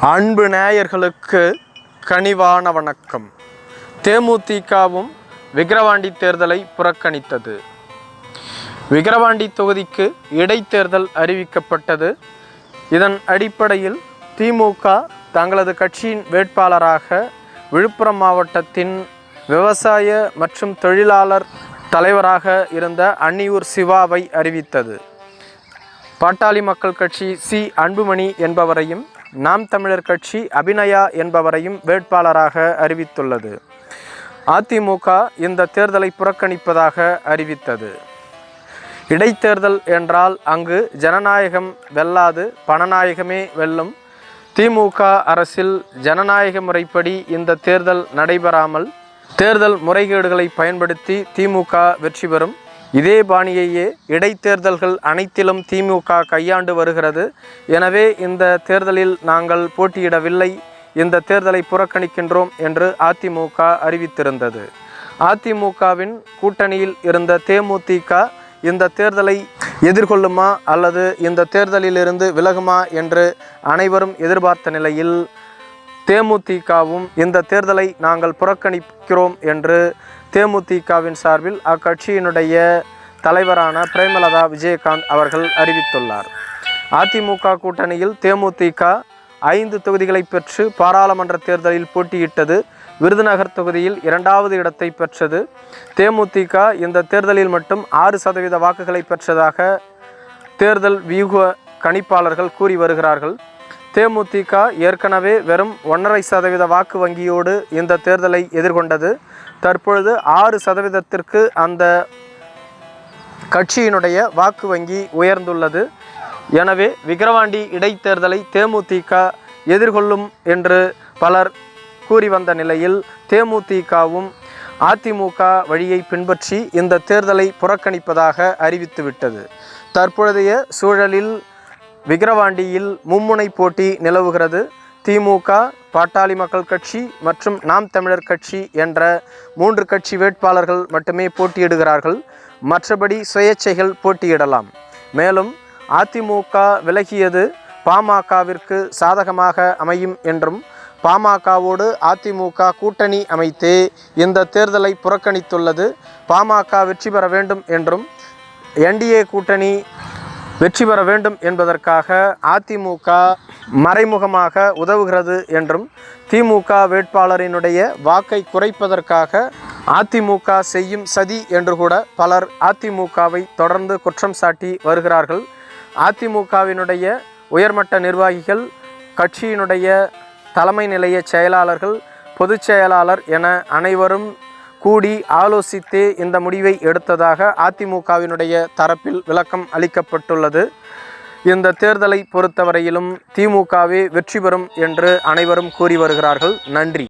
அன்பு நேயர்களுக்கு கனிவான வணக்கம். தேமுதிகவும் விக்கிரவாண்டி தேர்தலை புறக்கணித்தது. விக்கிரவாண்டி தொகுதிக்கு இடைத்தேர்தல் அறிவிக்கப்பட்டது. இதன் அடிப்படையில் திமுக தங்களது கட்சியின் வேட்பாளராக விழுப்புரம் மாவட்டத்தின் விவசாய மற்றும் தொழிலாளர் தலைவராக இருந்த அன்னியூர் சிவாவை அறிவித்தது. பாட்டாளி மக்கள் கட்சி சி. அன்புமணி என்பவரையும் நாம் தமிழர் கட்சி அபிநயா என்பவரையும் வேட்பாளராக அறிவித்துள்ளது. அதிமுக இந்த தேர்தலை புறக்கணிப்பதாக அறிவித்தது. இடைத்தேர்தல் என்றால் அங்கு ஜனநாயகம் வெல்லாது பணநாயகமே வெல்லும். திமுக அரசில் ஜனநாயக முறைப்படி இந்த தேர்தல் நடைபெறாமல் தேர்தல் முறைகேடுகளை பயன்படுத்தி திமுக வெற்றி பெறும். இதே பாணியையே இடைத்தேர்தல்கள் அனைத்திலும் திமுக கையாண்டு வருகிறது. எனவே இந்த தேர்தலில் நாங்கள் போட்டியிடவில்லை. இந்த தேர்தலை புறக்கணிக்கின்றோம் என்று அதிமுக அறிவித்திருந்தது. அதிமுகவின் கூட்டணியில் இருந்த தேமுதிக இந்த தேர்தலை எதிர்கொள்ளுமா அல்லது இந்த தேர்தலிலிருந்து விலகுமா என்று அனைவரும் எதிர்பார்த்த நிலையில் தேமுதிகவும் இந்த தேர்தலை நாங்கள் புறக்கணிக்கிறோம் என்று தேமுதிகவின் சார்பில் அக்கட்சியினுடைய தலைவரான பிரேமலதா விஜயகாந்த் அவர்கள் அறிவித்துள்ளார். அதிமுக கூட்டணியில் தேமுதிக ஐந்து தொகுதிகளை பெற்று பாராளுமன்ற தேர்தலில் போட்டியிட்டது. விருதுநகர் தொகுதியில் இரண்டாவது இடத்தை பெற்றது. தேமுதிக இந்த தேர்தலில் மட்டும் ஆறு சதவீத வாக்குகளை பெற்றதாக தேர்தல் வியூக கணிப்பாளர்கள் கூறி வருகிறார்கள். தேமுதிக ஏற்கனவே வெறும் ஒன்றரை சதவீத வாக்கு வங்கியோடு இந்த தேர்தலை எதிர்கொண்டது. தற்பொழுது ஆறு சதவீதத்திற்கு அந்த கட்சியினுடைய வாக்கு வங்கி உயர்ந்துள்ளது. எனவே விக்கிரவாண்டி இடைத்தேர்தலை தேமுதிக எதிர்கொள்ளும் என்று பலர் கூறி வந்த நிலையில் தேமுதிகவும் அதிமுக வழியை பின்பற்றி இந்த தேர்தலை புறக்கணிப்பதாக அறிவித்துவிட்டது. தற்பொழுதைய சூழலில் விக்கிரவாண்டியில் மும்முனை போட்டி நிலவுகிறது. திமுக பாட்டாளி மக்கள் கட்சி மற்றும் நாம் தமிழர் கட்சி என்ற மூன்று கட்சி வேட்பாளர்கள் மட்டுமே போட்டியிடுகிறார்கள். மற்றபடி சுயேட்சைகள் போட்டியிடலாம். மேலும் அதிமுக விலகியது பாமகவிற்கு சாதகமாக அமையும் என்றும் பாமகவோடு அதிமுக கூட்டணி அமைத்து இந்த தேர்தலை புறக்கணித்துள்ளது. பாமக வெற்றி பெற வேண்டும் என்றும் என்டிஏ கூட்டணி வெற்றி பெற வேண்டும் என்பதற்காக அதிமுக மறைமுகமாக உதவுகிறது என்றும் திமுக வேட்பாளரினுடைய வாக்கை குறைப்பதற்காக அதிமுக செய்யும் சதி என்று கூட பலர் அதிமுகவை தொடர்ந்து குற்றம் சாட்டி வருகிறார்கள். அதிமுகவினுடைய உயர்மட்ட நிர்வாகிகள் கட்சியினுடைய தலைமை நிலைய செயலாளர்கள் பொதுச் செயலாளர் என அனைவரும் கூடி ஆலோசித்தே இந்த முடிவை எடுத்ததாக அதிமுகவினுடைய தரப்பில் விளக்கம் அளிக்கப்பட்டுள்ளது. இந்த தேர்தலை பொறுத்தவரையிலும் திமுகவே வெற்றி பெறும் என்று அனைவரும் கூறி வருகிறார்கள். நன்றி.